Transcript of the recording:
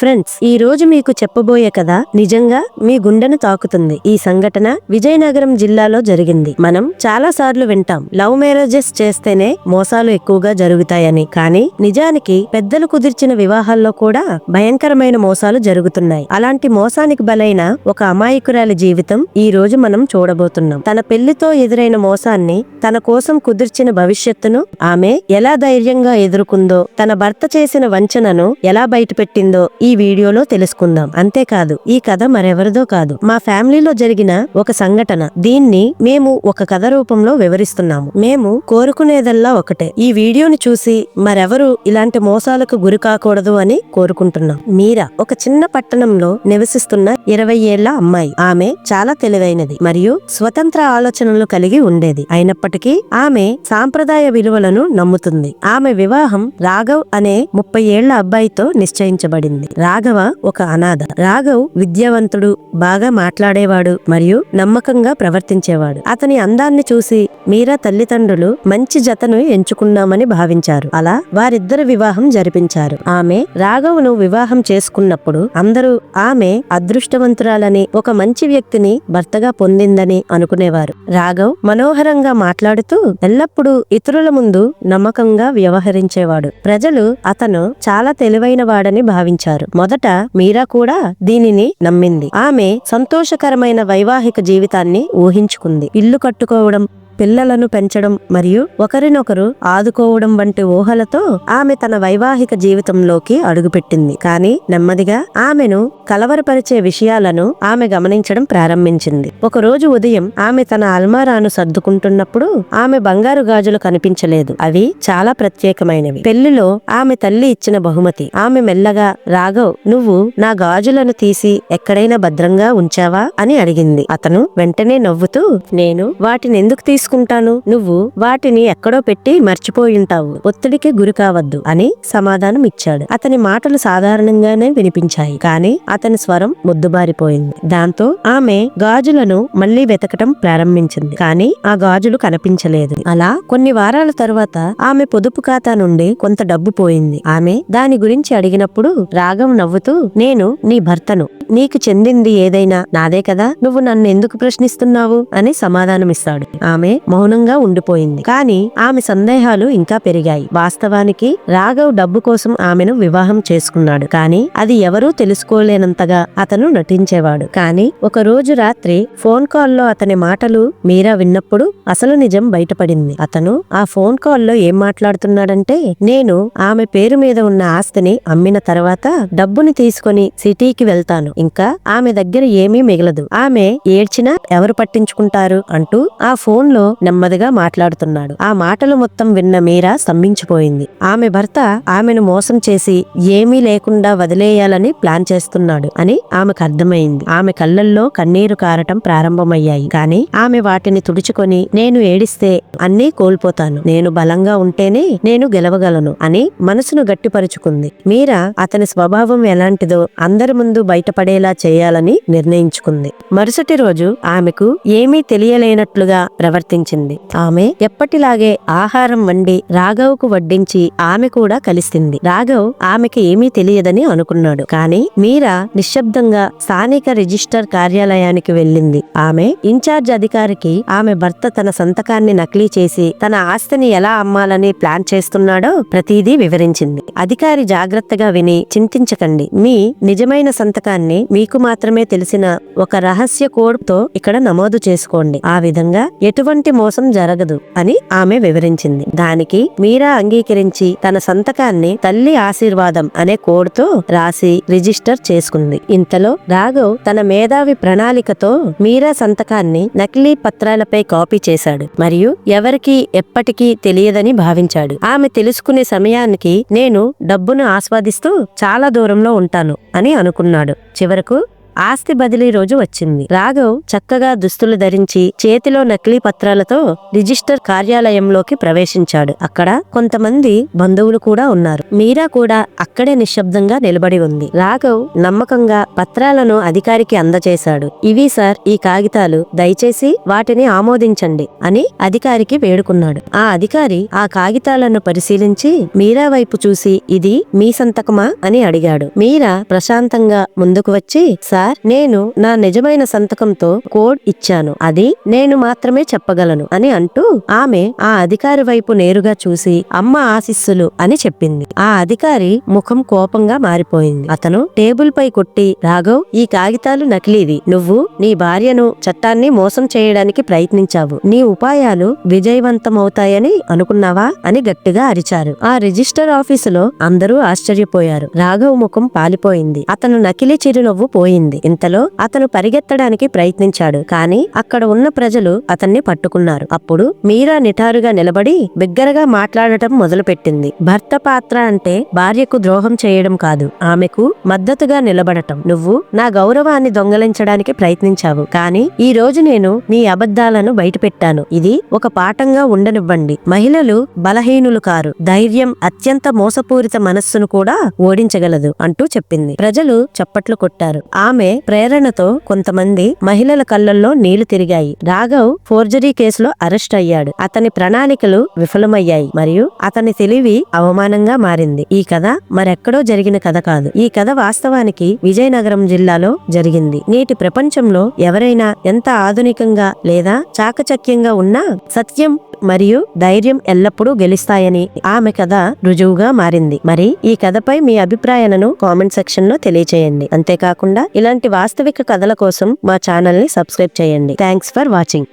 Friends ఈ రోజు మీకు చెప్పబోయే కథ నిజంగా మీ గుండెను తాకుతుంది. ఈ సంఘటన విజయనగరం జిల్లాలో జరిగింది. మనం చాలా సార్లు వింటాం లవ్ మ్యారేజెస్ చేస్తేనే మోసాలు ఎక్కువగా జరుగుతాయని. కానీ నిజానికి పెద్దలు కుదిర్చిన వివాహాల్లో కూడా భయంకరమైన మోసాలు జరుగుతున్నాయి. అలాంటి మోసానికి బలైన ఒక అమాయకురాలి జీవితం ఈ రోజు మనం చూడబోతున్నాం. తన పెళ్ళితో ఎదురైన మోసాన్ని తన కోసం కుదిర్చిన భవిష్యత్తును ఆమె ఎలా ధైర్యంగా ఎదుర్కొందో తన భర్త చేసిన వంచనను ఎలా బయటపెట్టిందో ఈ ఈ వీడియోలో తెలుసుకుందాం. అంతేకాదు ఈ కథ మరెవరిదో కాదు. మా ఫ్యామిలీలో జరిగిన ఒక సంఘటన. దీన్ని మేము ఒక కథ రూపంలో వివరిస్తున్నాము. మేము కోరుకునేదల్లా ఒకటే. ఈ వీడియోని చూసి మరెవరు ఇలాంటి మోసాలకు గురి కాకూడదు అని కోరుకుంటున్నాం. మీరా ఒక చిన్న పట్టణంలో నివసిస్తున్న ఇరవై ఏళ్ళ అమ్మాయి. ఆమె చాలా తెలివైనది మరియు స్వతంత్ర ఆలోచనలు కలిగి ఉండేది. అయినప్పటికీ ఆమె సాంప్రదాయ విలువలను నమ్ముతుంది. ఆమె వివాహం రాఘవ్ అనే ముప్పై ఏళ్ళ అబ్బాయితో నిశ్చయించబడింది. రాఘవ ఒక అనాథ. రాఘవ్ విద్యావంతుడు బాగా మాట్లాడేవాడు మరియు నమ్మకంగా ప్రవర్తించేవాడు. అతని అందాన్ని చూసి మీరా తల్లిదండ్రులు మంచి జతను ఎంచుకున్నామని భావించారు. అలా వారిద్దరు వివాహం జరిపించారు. ఆమె రాఘవ్ను వివాహం చేసుకున్నప్పుడు అందరూ ఆమె అదృష్టవంతురాలని ఒక మంచి వ్యక్తిని భర్తగా పొందిందని అనుకునేవారు. రాఘవ్ మనోహరంగా మాట్లాడుతూ ఎల్లప్పుడూ ఇతరుల ముందు నమ్మకంగా వ్యవహరించేవాడు. ప్రజలు అతను చాలా తెలివైన వాడని భావించారు. మొదట మీరా కూడా దీనిని నమ్మింది. ఆమె సంతోషకరమైన వైవాహిక జీవితాన్ని ఊహించుకుంది. ఇల్లు కట్టుకోవడం పిల్లలను పెంచడం మరియు ఒకరినొకరు ఆదుకోవడం వంటి ఊహలతో ఆమె తన వైవాహిక జీవితంలోకి అడుగుపెట్టింది. కానీ నెమ్మదిగా ఆమెను కలవరపరిచే విషయాలను ఆమె గమనించడం ప్రారంభించింది. ఒకరోజు ఉదయం ఆమె తన అల్మారాను సర్దుకుంటున్నప్పుడు ఆమె బంగారు గాజులు కనిపించలేదు. అవి చాలా ప్రత్యేకమైనవి. పెళ్ళిలో ఆమె తల్లి ఇచ్చిన బహుమతి. ఆమె మెల్లగా రాఘవ్ నువ్వు నా గాజులను తీసి ఎక్కడైనా భద్రంగా ఉంచావా? అని అడిగింది. అతను వెంటనే నవ్వుతూ నేను వాటిని ఎందుకు తీసుకు తీసుకుంటాను. నువ్వు వాటిని ఎక్కడో పెట్టి మర్చిపోయింటావు ఒత్తిడికి గురి కావద్దు అని సమాధానం ఇచ్చాడు. అతని మాటలు సాధారణంగానే వినిపించాయి. కానీ అతని స్వరం ముద్దుబారిపోయింది. దాంతో ఆమె గాజులను మళ్ళీ వెతకటం ప్రారంభించింది. కానీ ఆ గాజులు కనిపించలేదు. అలా కొన్ని వారాల తరువాత ఆమె పొదుపు ఖాతా నుండి కొంత డబ్బు పోయింది. ఆమె దాని గురించి అడిగినప్పుడు రాగం నవ్వుతూ నేను నీ భర్తను. నీకు చెందింది ఏదైనా నాదే కదా? నువ్వు నన్ను ఎందుకు ప్రశ్నిస్తున్నావు? అని సమాధానమిస్తాడు. ఆమె మౌనంగా ఉండిపోయింది. కానీ ఆమె సందేహాలు ఇంకా పెరిగాయి. వాస్తవానికి రాఘవ్ డబ్బు కోసం ఆమెను వివాహం చేసుకున్నాడు. కానీ అది ఎవరూ తెలుసుకోలేనంతగా అతను నటించేవాడు. కానీ ఒక రోజు రాత్రి ఫోన్ కాల్లో అతని మాటలు మీరా విన్నప్పుడు అసలు నిజం బయటపడింది. అతను ఆ ఫోన్ కాల్లో ఏం మాట్లాడుతున్నాడంటే నేను ఆమె పేరు మీద ఉన్న ఆస్తిని అమ్మిన తర్వాత డబ్బుని తీసుకొని సిటీకి వెళ్తాను. ఇంకా ఆమె దగ్గర ఏమీ మిగలదు. ఆమె ఏడ్చినా ఎవరు పట్టించుకుంటారు అంటూ ఆ ఫోన్లో నెమ్మదిగా మాట్లాడుతున్నాడు. ఆ మాటలు మొత్తం విన్న మీరా స్తంభించిపోయింది. ఆమె భర్త ఆమెను మోసం చేసి ఏమీ లేకుండా వదిలేయాలని ప్లాన్ చేస్తున్నాడు అని ఆమెకు అర్థమైంది. ఆమె కళ్ళల్లో కన్నీరు కారటం ప్రారంభమయ్యాయి. కానీ ఆమె వాటిని తుడుచుకొని నేను ఏడిస్తే అన్నీ కోల్పోతాను. నేను బలంగా ఉంటేనే నేను గెలవగలను అని మనసును గట్టిపరుచుకుంది. మీరా అతని స్వభావం ఎలాంటిదో అందరి ముందు బయటపడేలా చేయాలని నిర్ణయించుకుంది. మరుసటి రోజు ఆమెకు ఏమీ తెలియలేనట్లుగా ప్రవర్తి గుర్తించింది ఆమె ఎప్పటిలాగే ఆహారం వండి రాఘవ్కు వడ్డించి ఆమె కూడా కలిసింది. రాఘవ్ ఆమెకి ఏమీ తెలియదని అనుకున్నాడు. కానీ మీరా నిశ్శబ్దంగా స్థానిక రిజిస్టర్ కార్యాలయానికి వెళ్ళింది. ఆమె ఇన్ఛార్జ్ అధికారికి ఆమె భర్త తన సంతకాన్ని నకిలీ చేసి తన ఆస్తిని ఎలా అమ్మాలని ప్లాన్ చేస్తున్నాడో ప్రతిదీ వివరించింది. అధికారి జాగ్రత్తగా విని చింతించకండి. మీ నిజమైన సంతకాన్ని మీకు మాత్రమే తెలిసిన ఒక రహస్య కోడ్తో ఇక్కడ నమోదు చేసుకోండి. ఆ విధంగా ఎటువంటి మోసం జరగదు అని ఆమె వివరించింది. దానికి మీరా అంగీకరించి తన సంతకాన్ని తల్లి ఆశీర్వాదం అనే కోడ్తో రాసి రిజిస్టర్ చేసుకుంది. ఇంతలో రాఘవ్ తన మేధావి ప్రణాళికతో మీరా సంతకాన్ని నకిలీ పత్రాలపై కాపీ చేశాడు. మరియు ఎవరికి ఎప్పటికీ తెలియదని భావించాడు. ఆమె తెలుసుకునే సమయానికి నేను డబ్బును ఆస్వాదిస్తూ చాలా దూరంలో ఉంటాను అని అనుకున్నాడు. చివరకు ఆస్తి బదిలీ రోజు వచ్చింది. రాఘవ్ చక్కగా దుస్తులు ధరించి చేతిలో నకిలీ పత్రాలతో రిజిస్టర్ కార్యాలయంలోకి ప్రవేశించాడు. అక్కడ కొంతమంది బంధువులు కూడా ఉన్నారు. మీరా కూడా అక్కడే నిశ్శబ్దంగా నిలబడి ఉంది. రాఘవ్ నమ్మకంగా పత్రాలను అధికారికి అందజేశాడు ఇవి సార్ ఈ కాగితాలు దయచేసి వాటిని ఆమోదించండి అని అధికారికి వేడుకున్నాడు. ఆ అధికారి ఆ కాగితాలను పరిశీలించి మీరా వైపు చూసి ఇది మీ సంతకమా అని అడిగాడు. మీరా ప్రశాంతంగా ముందుకు వచ్చి సార్ నేను నా నిజమైన సంతకంతో కోడ్ ఇచ్చాను. అది నేను మాత్రమే చెప్పగలను అని అంటూ ఆమె ఆ అధికారి వైపు నేరుగా చూసి అమ్మ ఆశిస్సులు అని చెప్పింది. ఆ అధికారి ముఖం కోపంగా మారిపోయింది. అతను టేబుల్ పై కొట్టి రాఘవ్ ఈ కాగితాలు నకిలీవి. నువ్వు నీ భార్యను చట్టాన్ని మోసం చేయడానికి ప్రయత్నించావు. నీ ఉపాయాలు విజయవంతమవుతాయని అనుకున్నావా అని గట్టిగా అరిచారు. ఆ రిజిస్టర్ ఆఫీసులో అందరూ ఆశ్చర్యపోయారు. రాఘవ్ ముఖం పాలిపోయింది. అతను నకిలీ చిరునవ్వు పోయింది. ఇంతలో అతను పరిగెత్తడానికి ప్రయత్నించాడు. కానీ అక్కడ ఉన్న ప్రజలు అతన్ని పట్టుకున్నారు. అప్పుడు మీరా నిటారుగా నిలబడి బిగ్గరగా మాట్లాడటం మొదలుపెట్టింది. భర్త పాత్ర అంటే భార్యకు ద్రోహం చేయడం కాదు. ఆమెకు మద్దతుగా నిలబడటం. నువ్వు నా గౌరవాన్ని దొంగలించడానికి ప్రయత్నించావు. కానీ ఈ రోజు నేను నీ అబద్ధాలను బయటపెట్టాను. ఇది ఒక పాఠంగా ఉండనివ్వండి. మహిళలు బలహీనులు కారు. ధైర్యం అత్యంత మోసపూరిత మనస్సును కూడా ఓడించగలదు అంటూ చెప్పింది. ప్రజలు చప్పట్లు కొట్టారు. ఆమె ప్రేరణతో కొంతమంది మహిళల కళ్ళల్లో నీళ్ళు తిరిగాయి. రాఘవ్ ఫోర్జరీ కేసులో అరెస్ట్ అయ్యాడు. అతని ప్రణాళికలు విఫలమయ్యాయి మరియు అతని తెలివి అవమానంగా మారింది. ఈ కథ మరెక్కడో జరిగిన కథ కాదు. ఈ కథ వాస్తవానికి విజయనగరం జిల్లాలో జరిగింది. నేటి ప్రపంచంలో ఎవరైనా ఎంత ఆధునికంగా లేదా చాకచక్యంగా ఉన్నా సత్యం మరియు ధైర్యం ఎల్లప్పుడూ గెలుస్తాయని ఆమె కథ రుజువుగా మారింది. మరి ఈ కథపై మీ అభిప్రాయాలను కామెంట్ సెక్షన్లో తెలియచేయండి. అంతేకాకుండా ఇలాంటి వాస్తవిక కథల కోసం మా ఛానల్ని సబ్స్క్రైబ్ చేయండి. Thanks for watching